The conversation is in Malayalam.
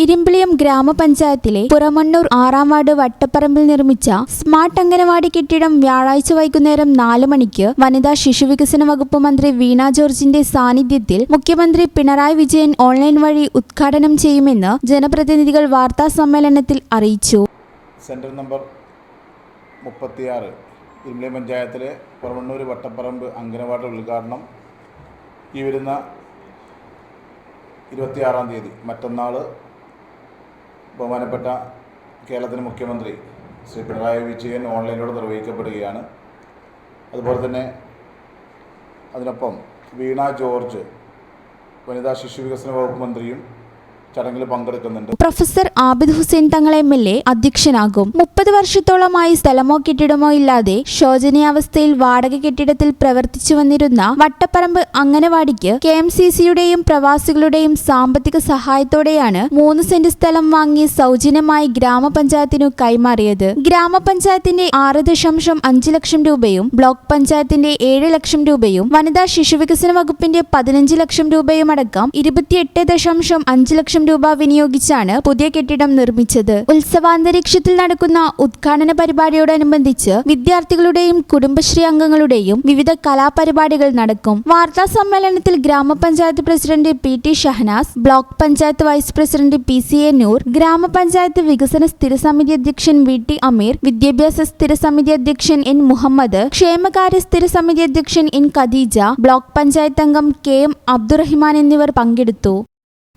ഇരുമ്പിളിയം ഗ്രാമപഞ്ചായത്തിലെ പുറമണ്ണൂർ ആറാം വാർഡ് വട്ടപ്പറമ്പിൽ നിർമ്മിച്ച സ്മാർട്ട് അംഗനവാടി കെട്ടിടം വ്യാഴാഴ്ച വൈകുന്നേരം നാല് മണിക്ക് വനിതാ ശിശുവികസന വകുപ്പ് മന്ത്രി വീണ ജോർജിന്റെ സാന്നിധ്യത്തിൽ മുഖ്യമന്ത്രി പിണറായി വിജയൻ ഓൺലൈൻ വഴി ഉദ്ഘാടനം ചെയ്യുമെന്ന് ജനപ്രതിനിധികൾ വാർത്താ സമ്മേളനത്തിൽ അറിയിച്ചു. സെന്റർ നമ്പർ മുപ്പത്തിയാറ് ഇരിമ്പിളിയം പഞ്ചായത്തിലെ പുറമണ്ണൂർ വട്ടപ്പറമ്പ് അംഗനവാടി ഉദ്ഘാടനം. ഈ വരുന്ന ഇരുപത്തിയാറാം തീയതി മറ്റന്നാൾ ബഹുമാനപ്പെട്ട കേരളത്തിന്റെ മുഖ്യമന്ത്രി ശ്രീ പിണറായി വിജയൻ ഓൺലൈനിലൂടെ നിർവഹിക്കപ്പെടുകയാണ്. അതുപോലെ തന്നെ അതിനൊപ്പം വീണ ജോർജ് വനിതാ ശിശു വികസന വകുപ്പ് മന്ത്രിയും ചടങ്ങിൽ പങ്കെടുക്കുന്നുണ്ട്. Professor Abid Hussain Thangal M L A അധ്യക്ഷനാകും. മുപ്പത് വർഷത്തോളമായി സ്ഥലമോ കെട്ടിടമോ ഇല്ലാതെ ശോചനീയാവസ്ഥയിൽ വാടക കെട്ടിടത്തിൽ പ്രവർത്തിച്ചു വന്നിരുന്ന വട്ടപ്പറമ്പ് അംഗനവാടിക്ക് കെ എം സി സിയുടെയും പ്രവാസികളുടെയും സാമ്പത്തിക സഹായത്തോടെയാണ് മൂന്ന് സെന്റ് സ്ഥലം വാങ്ങി സൗജന്യമായി ഗ്രാമപഞ്ചായത്തിനു കൈമാറിയത്. ഗ്രാമപഞ്ചായത്തിന്റെ ആറ് ദശാംശം അഞ്ച് ലക്ഷം രൂപയും ബ്ലോക്ക് പഞ്ചായത്തിന്റെ ഏഴ് ലക്ഷം രൂപയും വനിതാ ശിശുവികസന വകുപ്പിന്റെ പതിനഞ്ച് ലക്ഷം രൂപയും അടക്കം ഇരുപത്തിയെട്ട് ദശാംശം അഞ്ച് ലക്ഷം രൂപ വിനിയോഗിച്ചാണ് പുതിയ കെട്ടിടം നിർമ്മിച്ചത്. ഉത്സവാന്തരീക്ഷത്തിൽ നടക്കുന്ന ഉദ്ഘാടന പരിപാടിയോടനുബന്ധിച്ച് വിദ്യാർത്ഥികളുടെയും കുടുംബശ്രീ അംഗങ്ങളുടെയും വിവിധ കലാപരിപാടികൾ നടക്കും. വാർത്താ സമ്മേളനത്തിൽ ഗ്രാമപഞ്ചായത്ത് president P T Shahanas block panchayat vice president P C A Noor ഗ്രാമപഞ്ചായത്ത് വികസന സ്ഥിരസമിതി അധ്യക്ഷൻ വി ടി അമീർ വിദ്യാഭ്യാസ സ്ഥിരസമിതി അധ്യക്ഷൻ എൻ മുഹമ്മദ് ക്ഷേമകാര്യ സ്ഥിരസമിതി അധ്യക്ഷൻ എൻ ഖദീജ ബ്ലോക്ക് പഞ്ചായത്ത് അംഗം കെ എം അബ്ദുറഹിമാൻ എന്നിവർ പങ്കെടുത്തു.